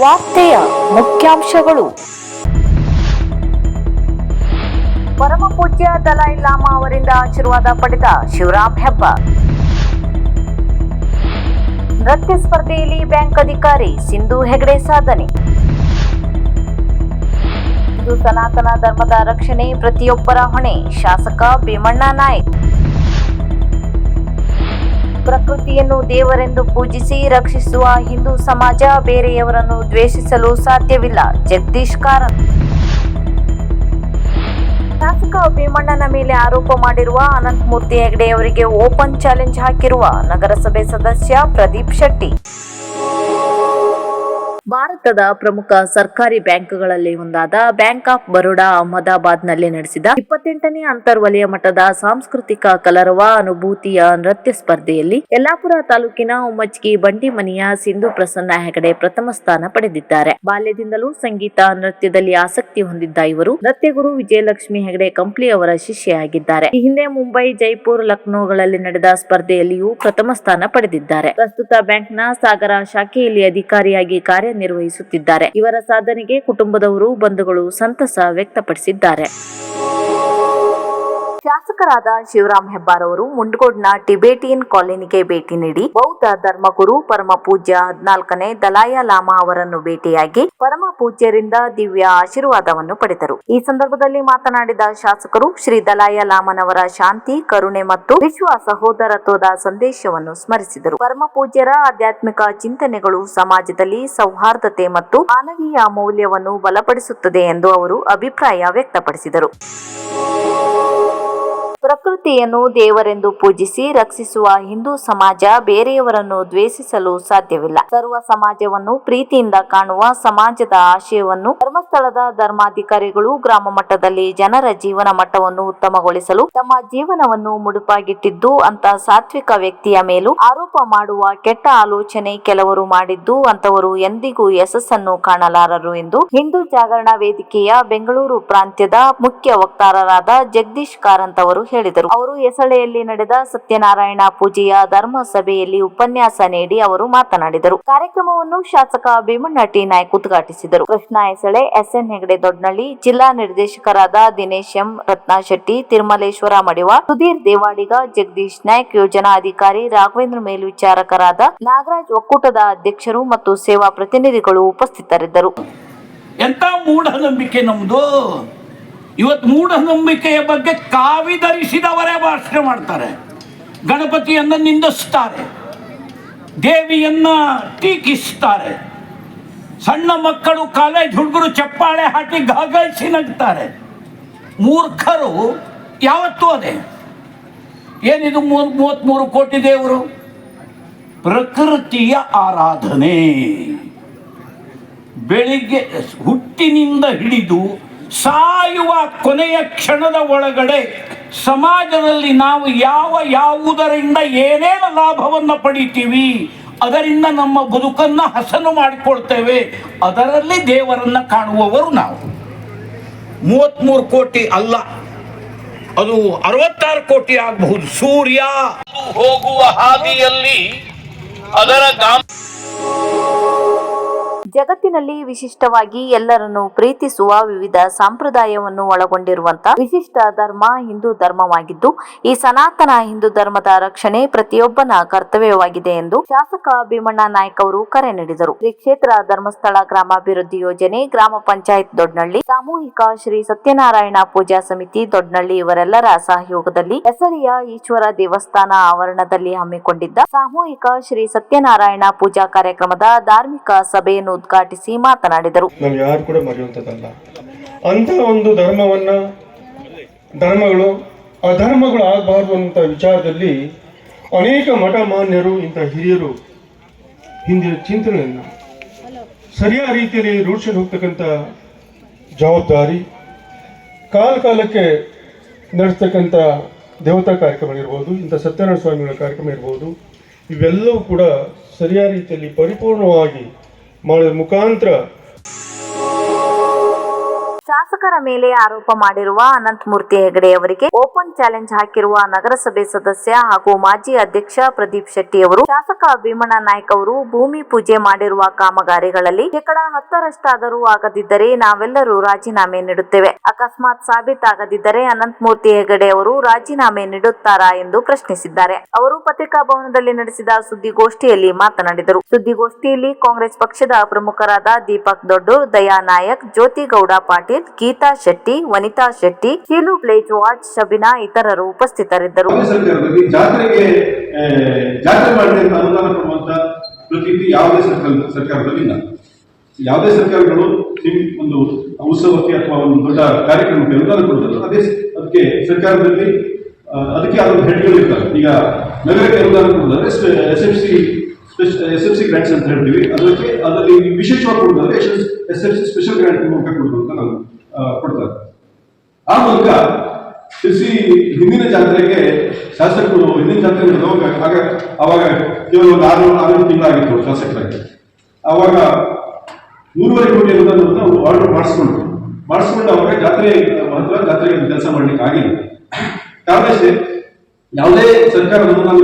ವಾರ್ತೆಯ ಮುಖ್ಯಾಂಶಗಳು. ಪರಮಪೂಜ್ಯ ದಲೈ ಲಾಮಾ ಅವರಿಂದ ಆಶೀರ್ವಾದ ಪಡೆದ ಶಿವರಾಮ್ ಹೆಬ್ಬ. ನೃತ್ಯ ಸ್ಪರ್ಧೆಯಲ್ಲಿ ಬ್ಯಾಂಕ್ ಅಧಿಕಾರಿ ಸಿಂಧು ಹೆಗಡೆ ಸಾಧನೆ. ಸನಾತನ ಧರ್ಮದ ರಕ್ಷಣೆ ಪ್ರತಿಯೊಬ್ಬರ ಹೊಣೆ. ಶಾಸಕ ಭೀಮಣ್ಣ ನಾಯ್ಕ್. ಪ್ರಕೃತಿಯನ್ನು ದೇವರೆಂದು ಪೂಜಿಸಿ ರಕ್ಷಿಸುವ ಹಿಂದೂ ಸಮಾಜ ಬೇರೆಯವರನ್ನು ದ್ವೇಷಿಸಲು ಸಾಧ್ಯವಿಲ್ಲ. ಜಗದೀಶ್ ಕಾರಂತ್ ಶಾಸಕ ಭೀಮಣ್ಣನ ಮೇಲೆ ಆರೋಪ ಮಾಡಿರುವ ಅನಂತಮೂರ್ತಿ ಹೆಗಡೆ ಅವರಿಗೆ ಓಪನ್ ಚಾಲೆಂಜ್ ಹಾಕಿರುವ ನಗರಸಭೆ ಸದಸ್ಯ ಪ್ರದೀಪ್ ಶೆಟ್ಟಿ. ಭಾರತದ ಪ್ರಮುಖ ಸರ್ಕಾರಿ ಬ್ಯಾಂಕ್ಗಳಲ್ಲಿ ಒಂದಾದ ಬ್ಯಾಂಕ್ ಆಫ್ ಬರೋಡಾ ಅಹಮದಾಬಾದ್ನಲ್ಲಿ ನಡೆಸಿದ ಇಪ್ಪತ್ತೆಂಟನೇ ಅಂತರ್ವಲಯ ಮಟ್ಟದ ಸಾಂಸ್ಕೃತಿಕ ಕಲರವ ಅನುಭೂತಿಯ ನೃತ್ಯ ಸ್ಪರ್ಧೆಯಲ್ಲಿ ಯಲ್ಲಾಪುರ ತಾಲೂಕಿನ ಉಮ್ಮಚ್ಗಿ ಬಂಡಿಮನಿಯ ಸಿಂಧು ಪ್ರಸನ್ನ ಹೆಗಡೆ ಪ್ರಥಮ ಸ್ಥಾನ ಪಡೆದಿದ್ದಾರೆ. ಬಾಲ್ಯದಿಂದಲೂ ಸಂಗೀತ ನೃತ್ಯದಲ್ಲಿ ಆಸಕ್ತಿ ಹೊಂದಿದ್ದ ಇವರು ನೃತ್ಯಗುರು ವಿಜಯಲಕ್ಷ್ಮಿ ಹೆಗಡೆ ಕಂಪ್ಲಿ ಅವರ ಶಿಷ್ಯೆಯಾಗಿದ್ದಾರೆ. ಈ ಹಿಂದೆ ಮುಂಬೈ, ಜೈಪುರ್, ಲಕ್ನೋಗಳಲ್ಲಿ ನಡೆದ ಸ್ಪರ್ಧೆಯಲ್ಲಿಯೂ ಪ್ರಥಮ ಸ್ಥಾನ ಪಡೆದಿದ್ದಾರೆ. ಪ್ರಸ್ತುತ ಬ್ಯಾಂಕ್ನ ಸಾಗರ ಶಾಖೆಯಲ್ಲಿ ಅಧಿಕಾರಿಯಾಗಿ ಕಾರ್ಯನಿರ್ವಹಿಸುತ್ತಿದ್ದಾರೆ. ಇವರ ಸಾಧನೆಗೆ ಕುಟುಂಬದವರು ಬಂಧುಗಳು ಸಂತಸ ವ್ಯಕ್ತಪಡಿಸಿದ್ದಾರೆ. ಶಾಸಕರಾದ ಶಿವರಾಮ್ ಹೆಬ್ಬಾರ್ ಅವರು ಮುಂಡಗೋಡ್ನ ಟಿಬೇಟಿಯನ್ ಕಾಲೋನಿಗೆ ಭೇಟಿ ನೀಡಿ ಬೌದ್ಧ ಧರ್ಮಗುರು ಪರಮ ಪೂಜ್ಯ ಹದಿನಾಲ್ಕನೇ ದಲಾಯ ಲಾಮಾ ಅವರನ್ನು ಭೇಟಿಯಾಗಿ ಪರಮ ಪೂಜ್ಯರಿಂದ ದಿವ್ಯ ಆಶೀರ್ವಾದವನ್ನು ಪಡೆದರು. ಈ ಸಂದರ್ಭದಲ್ಲಿ ಮಾತನಾಡಿದ ಶಾಸಕರು, ಶ್ರೀ ದಲಾಯ ಲಾಮನವರ ಶಾಂತಿ, ಕರುಣೆ ಮತ್ತು ವಿಶ್ವ ಸಹೋದರತ್ವದ ಸಂದೇಶವನ್ನು ಸ್ಮರಿಸಿದರು. ಪರಮ ಪೂಜ್ಯರ ಆಧ್ಯಾತ್ಮಿಕ ಚಿಂತನೆಗಳು ಸಮಾಜದಲ್ಲಿ ಸೌಹಾರ್ದತೆ ಮತ್ತು ಮಾನವೀಯ ಮೌಲ್ಯವನ್ನು ಬಲಪಡಿಸುತ್ತದೆ ಎಂದು ಅವರು ಅಭಿಪ್ರಾಯ ವ್ಯಕ್ತಪಡಿಸಿದರು. ಪ್ರಕೃತಿಯನ್ನು ದೇವರೆಂದು ಪೂಜಿಸಿ ರಕ್ಷಿಸುವ ಹಿಂದೂ ಸಮಾಜ ಬೇರೆಯವರನ್ನು ದ್ವೇಷಿಸಲು ಸಾಧ್ಯವಿಲ್ಲ. ಸರ್ವ ಸಮಾಜವನ್ನು ಪ್ರೀತಿಯಿಂದ ಕಾಣುವ ಸಮಾಜದ ಆಶಯವನ್ನು ಧರ್ಮಸ್ಥಳದ ಧರ್ಮಾಧಿಕಾರಿಗಳು ಗ್ರಾಮ ಮಟ್ಟದಲ್ಲಿ ಜನರ ಜೀವನ ಮಟ್ಟವನ್ನು ಉತ್ತಮಗೊಳಿಸಲು ತಮ್ಮ ಜೀವನವನ್ನು ಮುಡುಪಾಗಿಟ್ಟಿದ್ದು ಅಂತ ಸಾತ್ವಿಕ ವ್ಯಕ್ತಿಯ ಮೇಲೂ ಆರೋಪ ಮಾಡುವ ಕೆಟ್ಟ ಆಲೋಚನೆ ಕೆಲವರು ಮಾಡಿದ್ದು ಅಂತವರು ಎಂದಿಗೂ ಯಶಸ್ಸನ್ನು ಕಾಣಲಾರರು ಎಂದು ಹಿಂದೂ ಜಾಗರಣ ವೇದಿಕೆಯ ಬೆಂಗಳೂರು ಪ್ರಾಂತ್ಯದ ಮುಖ್ಯ ವಕ್ತಾರರಾದ ಜಗದೀಶ್ ಕಾರಂತ್ ಅವರು ಹೇಳಿದರು. ಅವರು ಎಸಳೆಯಲ್ಲಿ ನಡೆದ ಸತ್ಯನಾರಾಯಣ ಪೂಜೆಯ ಧರ್ಮ ಸಭೆಯಲ್ಲಿ ಉಪನ್ಯಾಸ ನೀಡಿ ಅವರು ಮಾತನಾಡಿದರು. ಕಾರ್ಯಕ್ರಮವನ್ನು ಶಾಸಕ ಭೀಮಣ್ಣ ಟಿ ನಾಯ್ಕ್ ಉದ್ಘಾಟಿಸಿದರು. ಕೃಷ್ಣ ಹೆಸಳೆ, ಎಸ್ಎನ್ ಹೆಗಡೆ ದೊಡ್ಡನಳ್ಳಿ ಜಿಲ್ಲಾ ನಿರ್ದೇಶಕರಾದ ದಿನೇಶ್ ಎಂ ರತ್ನಶೆಟ್ಟಿ ತಿರುಮಲೇಶ್ವರ ಮಡಿವ ಸುಧೀರ್ ದೇವಾಡಿಗ, ಜಗದೀಶ್ ನಾಯ್ಕ, ಯೋಜನಾ ಅಧಿಕಾರಿ, ರಾಘವೇಂದ್ರ ಮೇಲ್ವಿಚಾರಕರಾದ ನಾಗರಾಜ್ ಒಕ್ಕೂಟದ ಅಧ್ಯಕ್ಷರು ಮತ್ತು ಸೇವಾ ಪ್ರತಿನಿಧಿಗಳು ಉಪಸ್ಥಿತರಿದ್ದರು. ಎಂತ ಮೂಢನಂಬಿಕೆ ನಮ್ದು? ಇವತ್ತು ಮೂಢನಂಬಿಕೆಯ ಬಗ್ಗೆ ಕಾವಿ ಧರಿಸಿದವರೇ ಭಾಷಣ ಮಾಡ್ತಾರೆ. ಗಣಪತಿಯನ್ನು ನಿಂದಿಸ್ತಾರೆ. ದೇವಿಯನ್ನ ಟೀಕಿಸ್ತಾರೆ. ಸಣ್ಣ ಮಕ್ಕಳು ಕಾಲೇಜ್ ಹುಡುಗರು ಚಪ್ಪಾಳೆ ಹಾಕಿ ಗಾಗಲ್ಸಿ ನಗ್ತಾರೆ. ಮೂರ್ಖರು ಯಾವತ್ತೂ ಅದೇ. ಏನಿದು ಮೂರ್ ಮೂವತ್ತ್ಮೂರು ಕೋಟಿ ದೇವರು? ಪ್ರಕೃತಿಯ ಆರಾಧನೆ. ಬೆಳಿಗ್ಗೆ ಹುಟ್ಟಿನಿಂದ ಹಿಡಿದು ಸಾಯುವ ಕೊನೆಯ ಕ್ಷಣದ ಒಳಗಡೆ ಸಮಾಜದಲ್ಲಿ ನಾವು ಯಾವ ಯಾವುದರಿಂದ ಏನೇನು ಲಾಭವನ್ನು ಪಡಿತೀವಿ, ಅದರಿಂದ ನಮ್ಮ ಬದುಕನ್ನು ಹಸನು ಮಾಡಿಕೊಳ್ತೇವೆ, ಅದರಲ್ಲಿ ದೇವರನ್ನು ಕಾಣುವವರು ನಾವು. ಮೂವತ್ತ್ಮೂರು ಕೋಟಿ ಅಲ್ಲ, ಅದು ಅರವತ್ತಾರು ಕೋಟಿ ಆಗಬಹುದು. ಸೂರ್ಯ ಹೋಗುವ ಹಾದಿಯಲ್ಲಿ ಅದರ ಗಾಮ ಜಗತ್ತಿನಲ್ಲಿ ವಿಶಿಷ್ಟವಾಗಿ ಎಲ್ಲರನ್ನು ಪ್ರೀತಿಸುವ ವಿವಿಧ ಸಂಪ್ರದಾಯವನ್ನು ಒಳಗೊಂಡಿರುವಂತಹ ವಿಶಿಷ್ಟ ಧರ್ಮ ಹಿಂದೂ ಧರ್ಮವಾಗಿದ್ದು, ಈ ಸನಾತನ ಹಿಂದೂ ಧರ್ಮದ ರಕ್ಷಣೆ ಪ್ರತಿಯೊಬ್ಬನ ಕರ್ತವ್ಯವಾಗಿದೆ ಎಂದು ಶಾಸಕ ಭೀಮಣ್ಣ ನಾಯ್ಕ ಅವರು ಕರೆ ನೀಡಿದರು. ಶ್ರೀ ಕ್ಷೇತ್ರ ಧರ್ಮಸ್ಥಳ ಗ್ರಾಮಾಭಿವೃದ್ಧಿ ಯೋಜನೆ ಗ್ರಾಮ ಪಂಚಾಯತ್ ದೊಡ್ನಳ್ಳಿ, ಸಾಮೂಹಿಕ ಶ್ರೀ ಸತ್ಯನಾರಾಯಣ ಪೂಜಾ ಸಮಿತಿ ದೊಡ್ನಳ್ಳಿ ಇವರೆಲ್ಲರ ಸಹಯೋಗದಲ್ಲಿ ಹೆಸರಿಯ ಈಶ್ವರ ದೇವಸ್ಥಾನ ಆವರಣದಲ್ಲಿ ಹಮ್ಮಿಕೊಂಡಿದ್ದ ಸಾಮೂಹಿಕ ಶ್ರೀ ಸತ್ಯನಾರಾಯಣ ಪೂಜಾ ಕಾರ್ಯಕ್ರಮದ ಧಾರ್ಮಿಕ ಸಭೆಯನ್ನು ಉದ್ಘಾಟಿಸಿ ಮಾತನಾಡಿದರು. ಯಾರು ಕೂಡ ಮರೆಯುವಂಥದ್ದಲ್ಲ. ಅಂತ ಒಂದು ಧರ್ಮವನ್ನ ಧರ್ಮಗಳು ಅಧರ್ಮಗಳು ಆಗಬಾರ್ದು ಅಂತ ವಿಚಾರದಲ್ಲಿ ಅನೇಕ ಮಠ ಮಾನ್ಯರು ಇಂಥ ಹಿರಿಯರು ಹಿಂದಿನ ಚಿಂತನೆಯನ್ನು ಸರಿಯಾದ ರೀತಿಯಲ್ಲಿ ರೂಢಿಸಲು ಹೋಗ್ತಕ್ಕಂಥ ಜವಾಬ್ದಾರಿ, ಕಾಲ ಕಾಲಕ್ಕೆ ನಡೆಸ್ತಕ್ಕಂಥ ದೇವತಾ ಕಾರ್ಯಕ್ರಮ ಇರ್ಬೋದು, ಇಂಥ ಸತ್ಯನಾರಾಯಣ ಸ್ವಾಮಿಗಳ ಕಾರ್ಯಕ್ರಮ ಇರ್ಬೋದು, ಇವೆಲ್ಲವೂ ಕೂಡ ಸರಿಯಾದ ರೀತಿಯಲ್ಲಿ ಪರಿಪೂರ್ಣವಾಗಿ મળે મુકાંત્ર ಶಾಸಕರ ಮೇಲೆ ಆರೋಪ ಮಾಡಿರುವ ಅನಂತಮೂರ್ತಿ ಹೆಗಡೆ ಅವರಿಗೆ ಓಪನ್ ಚಾಲೆಂಜ್ ಹಾಕಿರುವ ನಗರಸಭೆ ಸದಸ್ಯ ಹಾಗೂ ಮಾಜಿ ಅಧ್ಯಕ್ಷ ಪ್ರದೀಪ್ ಶೆಟ್ಟಿ ಅವರು ಶಾಸಕ ಭೀಮಣ್ಣ ನಾಯ್ಕ ಅವರು ಭೂಮಿ ಪೂಜೆ ಮಾಡಿರುವ ಕಾಮಗಾರಿಗಳಲ್ಲಿ ಶೇಕಡ ಹತ್ತರಷ್ಟಾದರೂ ಆಗದಿದ್ದರೆ ನಾವೆಲ್ಲರೂ ರಾಜೀನಾಮೆ ನೀಡುತ್ತೇವೆ. ಅಕಸ್ಮಾತ್ ಸಾಬೀತಾಗದಿದ್ದರೆ ಅನಂತಮೂರ್ತಿ ಹೆಗಡೆ ಅವರು ರಾಜೀನಾಮೆ ನೀಡುತ್ತಾರಾ ಎಂದು ಪ್ರಶ್ನಿಸಿದ್ದಾರೆ. ಅವರು ಪತ್ರಿಕಾ ಭವನದಲ್ಲಿ ನಡೆಸಿದ ಸುದ್ದಿಗೋಷ್ಠಿಯಲ್ಲಿ ಮಾತನಾಡಿದರು. ಸುದ್ದಿಗೋಷ್ಠಿಯಲ್ಲಿ ಕಾಂಗ್ರೆಸ್ ಪಕ್ಷದ ಪ್ರಮುಖರಾದ ದೀಪಕ್ ದೊಡ್ಡೂರ್, ದಯಾ ನಾಯಕ್ ಜ್ಯೋತಿ ಗೌಡ ಪಾಟೀಲ್ ಗೀತಾ ಶೆಟ್ಟಿ, ವನಿತಾ ಶೆಟ್ಟಿ, ಕೀಲು ಬ್ಲೇಜ್ ವಾಚ್, ಶಬಿನಾ ಇತರರು ಉಪಸ್ಥಿತರಿದ್ದರು. ಜಾತ್ರೆಗೆ ಜಾತ್ರೆ ಮಾಡಬೇಕು ಅನುದಾನ ಕೊಡುವಂತ ಪ್ರತೀತಿ ಯಾವುದೇ ಸರ್ಕಾರ ಸರ್ಕಾರದಲ್ಲಿ ಯಾವುದೇ ಸರ್ಕಾರಗಳು ಒಂದು ಉತ್ಸವಕ್ಕೆ ಅಥವಾ ಒಂದು ದೊಡ್ಡ ಕಾರ್ಯಕ್ರಮಕ್ಕೆ ಅನುದಾನ ಕೊಡ್ತಾರೆ ಅದೇ ಅದಕ್ಕೆ ಸರ್ಕಾರದಲ್ಲಿ ಅದಕ್ಕೆ ಅದೊಂದು ಹೆಡ್ಗಳು ಇರ್ತವೆ. ಈಗ ನಗರಕ್ಕೆ ಅನುದಾನ ಕೊಡೋದಾದ್ರೆ S F C S F C grants ಅಂತ ಹೇಳ್ತೀವಿ. ಅದಕ್ಕೆ ಅದರಲ್ಲಿ ವಿಶೇಷವಾಗಿ ಕೊಡೋದಾದ್ರೆ S F C special grant ಮೂಲಕ ಕೊಡೋದು ಅಂತ ನಾವು ಆ ಮೂಲಕ ಶಿರ್ಸಿ ಹಿಂದಿನ ಜಾತ್ರೆಗೆ ಶಾಸಕರು ಹಿಂದಿನ ಜಾತ್ರೆ ನಡೆದಾಗ ಆಗ ಅವಾಗ ಕೇವಲ ಒಂದು ಆರು ಆರು ತಿಂಗಳಾಗಿತ್ತು ಶಾಸಕರಾಗಿ. ಅವಾಗ ಮೂರುವರೆ ಕೋಟಿ ಅನುದಾನವನ್ನು ಆರ್ಡರ್ ಮಾಡಿಸ್ಕೊಂಡ್ರು ಮಾಡಿಸ್ಕೊಂಡು ಅವಾಗ ಜಾತ್ರೆ ಮಹತ್ವ ಜಾತ್ರೆಗೆ ಕೆಲಸ ಮಾಡ್ಲಿಕ್ಕೆ ಆಗಿಲ್ಲ ಕಾರಣ ಯಾವುದೇ ಸರ್ಕಾರ ಅನುದಾನ